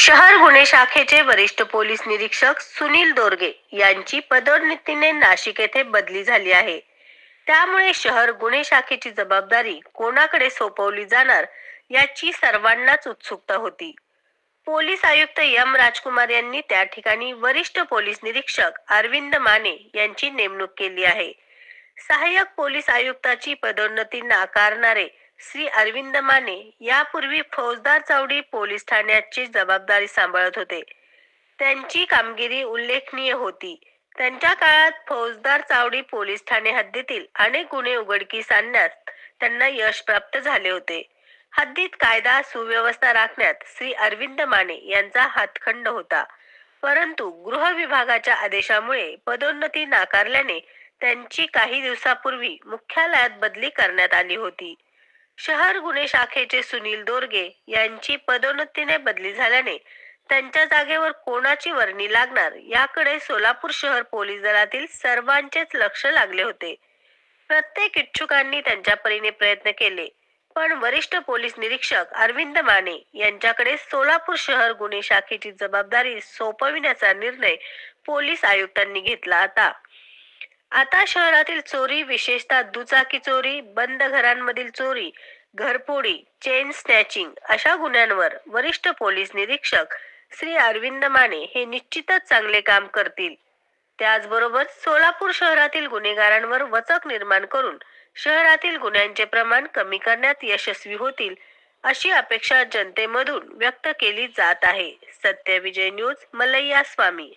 शहर गुन्हे शाखेचे वरिष्ठ पोलीस निरीक्षक सुनील दोरगे यांची पदोन्नतीने नाशिक येथे बदली झाली आहे. त्यामुळे शहर गुन्हे शाखेची जबाबदारी कोणाकडे सोपवली जाणार याची सर्वांनाच उत्सुकता होती. पोलीस आयुक्त एम राजकुमार यांनी त्या ठिकाणी वरिष्ठ पोलीस निरीक्षक अरविंद माने यांची नेमणूक केली आहे. सहाय्यक पोलीस आयुक्ताची पदोन्नती नाकारणारे श्री अरविंद माने यापूर्वी फौजदार चावडी पोलीस ठाण्याची जबाबदारी सांभाळत होते. त्यांची कामगिरी उल्लेखनीय होती. त्यांच्या काळात फौजदार चावडी पोलीस ठाणे हद्दीतील अनेक गुन्हे उघडकीस आणण्यात त्यांना यश प्राप्त झाले होते. हद्दीत कायदा सुव्यवस्था राखण्यात श्री अरविंद माने यांचा हातखंड होता. परंतु गृह विभागाच्या आदेशामुळे पदोन्नती नाकारल्याने त्यांची काही दिवसापूर्वी मुख्यालयात बदली करण्यात आली होती. शहर गुन्हे शाखेचे सुनील दोरगे यांची पदोन्नतीने बदली झाल्याने त्यांच्या जागेवर कोणाची वर्णी लागणार याकडे सोलापूर शहर पोलीस दलातील सर्वांचेच लक्ष लागले होते. प्रत्येक इच्छुकांनी त्यांच्या परीने प्रयत्न केले पण वरिष्ठ पोलीस निरीक्षक अरविंद माने यांच्याकडे सोलापूर शहर गुन्हे शाखेची जबाबदारी सोपविण्याचा निर्णय पोलीस आयुक्तांनी घेतला आता आता शहरातील चोरी विशेषतः दुचाकी चोरी बंद घरांमधील चोरी घरफोडी चेन स्नॅचिंग अशा गुन्ह्यांवर वरिष्ठ पोलीस निरीक्षक श्री अरविंद माने हे निश्चितच चांगले काम करतील. त्याचबरोबर सोलापूर शहरातील गुन्हेगारांवर वचक निर्माण करून शहरातील गुन्ह्यांचे प्रमाण कमी करण्यात यशस्वी होतील अशी अपेक्षा जनतेमधून व्यक्त केली जात आहे. सत्यविजय न्यूज मलैया स्वामी